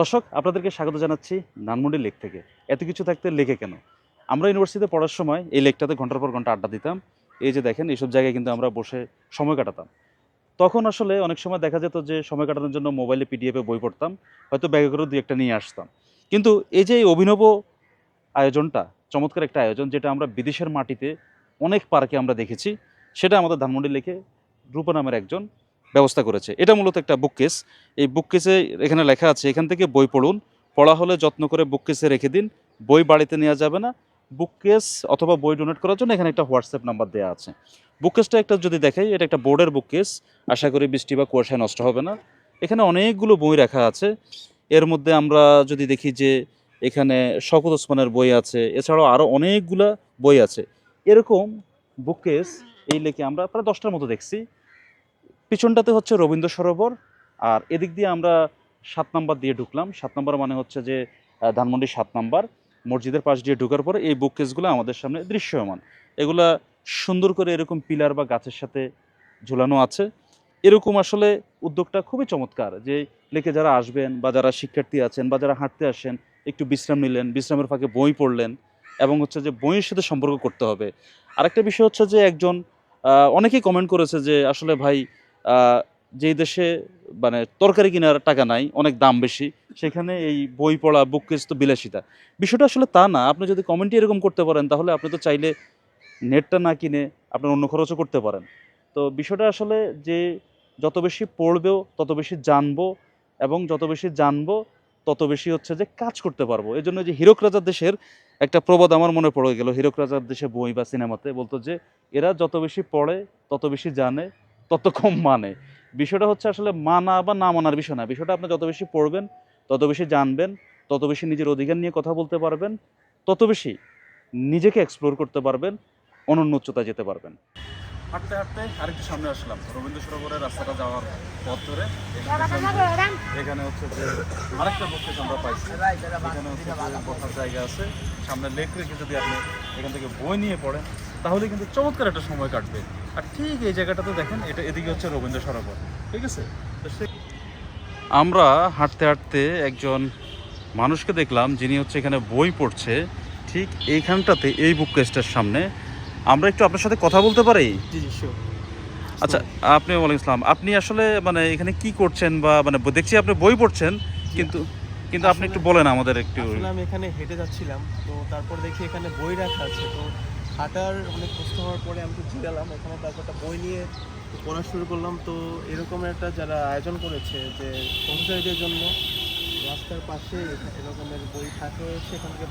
দর্শক, আপনাদেরকে স্বাগত জানাচ্ছি ধানমন্ডি লেক থেকে। এত কিছু থাকতে লেকে কেন? আমরা ইউনিভার্সিটিতে পড়ার সময় এই লেকটাতে ঘণ্টার পর ঘণ্টা আড্ডা দিতাম। এই যে দেখেন, এইসব জায়গায় কিন্তু আমরা বসে সময় কাটাতাম। তখন আসলে অনেক সময় দেখা যেত যে, সময় কাটানোর জন্য মোবাইলে পিডিএফে বই পড়তাম, হয়তো ব্যাগে করে দুই একটা নিয়ে আসতাম। কিন্তু এই যে এই অভিনব আয়োজনটা, চমৎকার একটা আয়োজন, যেটা আমরা বিদেশের মাটিতে অনেক পার্কে আমরা দেখেছি, সেটা আমাদের ধানমন্ডি লেকে রূপা নামের একজন ব্যবস্থা করেছে। এটা মূলত একটা বুককেস এই বুককেসে এখানে লেখা আছে, এখান থেকে বই পড়ুন। পড়া হলে যত্ন করে বুককেসে রেখে দিন। বই বাড়িতে নেওয়া যাবে না। বুককেস অথবা বই ডোনেট করার জন্য এখানে একটা হোয়াটসঅ্যাপ নাম্বার দেওয়া আছে। বুককেসটা একটা যদি দেখাই, এটা একটা বোর্ডের বুককেস আশা করি বৃষ্টি বা কুয়াশায় নষ্ট হবে না। এখানে অনেকগুলো বই রাখা আছে। এর মধ্যে আমরা যদি দেখি যে এখানে শকত ওসমানের বই আছে। এছাড়াও আরও অনেকগুলা বই আছে। এরকম বুককেস এই লেখে আমরা প্রায় দশটার মতো দেখছি। পিছনটাতে হচ্ছে রবীন্দ্র সরোবর, আর এদিক দিয়ে আমরা সাত নাম্বার দিয়ে ঢুকলাম। সাত নাম্বার মানে হচ্ছে যে ধানমন্ডি সাত নাম্বার, মসজিদের পাশ দিয়ে ঢোকার পরে এই বুককেসগুলো আমাদের সামনে দৃশ্যমান। এগুলা সুন্দর করে এরকম পিলার বা গাছের সাথে ঝুলানো আছে। এরকম আসলে উদ্যোগটা খুবই চমৎকার যে, লেকে যারা আসবেন বা যারা শিক্ষার্থী আছেন বা যারা হাঁটতে আসেন, একটু বিশ্রাম নিলেন, বিশ্রামের ফাঁকে বই পড়লেন এবং হচ্ছে যে, বইয়ের সাথে সম্পর্ক করতে হবে। আরেকটা বিষয় হচ্ছে যে, একজন অনেকেই কমেন্ট করেছে যে, আসলে ভাই যেই দেশে মানে তরকারি কেনার টাকা নাই, অনেক দাম বেশি, সেখানে এই বই পড়া বুক তো বিলাসিতা। বিষয়টা আসলে তা না, আপনি যদি কমেন্টই এরকম করতে পারেন, তাহলে আপনি তো চাইলে নেটটা না কিনে আপনার অন্য খরচও করতে পারেন। তো বিষয়টা আসলে যে যত বেশি পড়বেও, তত বেশি জানব এবং যত বেশি জানব, তত বেশি হচ্ছে যে কাজ করতে পারব। এই জন্য যে হীরক রাজার দেশের একটা প্রবাদ আমার মনে পড়ে গেল। হীরক রাজার দেশে বই বা সিনেমাতে বলতো যে, এরা যত বেশি পড়ে, তত বেশি জানে তত কম মানে। বিষয়টা হচ্ছে আসলে মানা বা না মানার বিষয় না। বিষয়টা আপনি যত বেশি পড়বেন, তত বেশি জানবেন, তত বেশি নিজের অধিকার নিয়ে কথা বলতে পারবেন, তত বেশি নিজেকে এক্সপ্লোর করতে পারবেন, অনন্য উচ্চতায় যেতে পারবেন। হাঁটতে হাঁটতে আরেকটু সামনে আসলাম। রবীন্দ্র সরোবরের রাস্তাটা যাওয়ার পথ ধরে এখানে হচ্ছে যে আরেকটা বক্ষেস আমরা পাইছি। এখানে হচ্ছে বসার জায়গা আছে। সামনে লেক রেখে যদি আপনি এখান থেকে বই নিয়ে পড়েন, তাহলে কিন্তু চমৎকার একটা সময় কাটবে। আর ঠিক এই জায়গাটাতে দেখেন এটা এদিকে হচ্ছে রবীন্দ্র সরোবর ঠিক আছে? আমরা হাঁটতে হাঁটতে একজন মানুষকে দেখলাম যিনি হচ্ছে এখানে বই পড়ছে। ঠিক এইখানটাতে এই বুক কেসটার সামনে। আমরা একটু আপনার সাথে কথা বলতে পারি? আচ্ছা আপনি ওয়ালাইকুম আসসালাম। আপনি আসলে মানে এখানে কি করছেন বা মানে দেখছি আপনি বই পড়ছেন কিন্তু কিন্তু আপনি একটু বলেন আমাদের একটু। আমি এখানে হেঁটে যাচ্ছিলাম তো তারপর দেখি এখানে বই রাখা আছে তো হাঁটার অনেক কষ্ট হওয়ার পরে আমি তো জিরালাম এখানে তারপর একটা বই নিয়ে পড়া শুরু করলাম। তো এরকম একটা যারা আয়োজন করেছে যে পথচারীদের জন্য, রাস্তার পাশে এরকমের বই থাকে, সেখান থেকে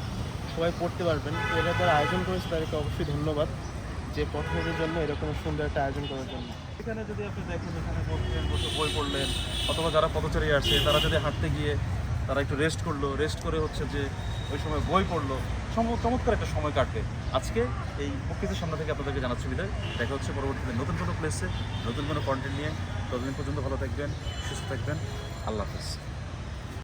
সবাই পড়তে পারবেন। এরা যারা আয়োজন করেছে, তাদেরকে অবশ্যই ধন্যবাদ যে পথচারীদের জন্য এরকম সুন্দর একটা আয়োজন করার জন্য। এখানে যদি আপনি দেখেন, এখানে বসলেন বসে বই পড়লেন, অথবা যারা পদচারী আসছে তারা যদি হাঁটতে গিয়ে তারা একটু রেস্ট করল। রেস্ট করে হচ্ছে যে ওই সময় বই পড়ল। চমৎকার একটা সময় কাটবে। আজকে এই প্রকৃতির সামনে থেকে আপনাদেরকে জানাচ্ছি বিদায়। দেখা হচ্ছে পরবর্তীতে নতুন কোনো প্লেসে নতুন কোনো কন্টেন্ট নিয়ে। ততদিন পর্যন্ত ভালো থাকবেন, সুস্থ থাকবেন। আল্লাহ হাফিজ।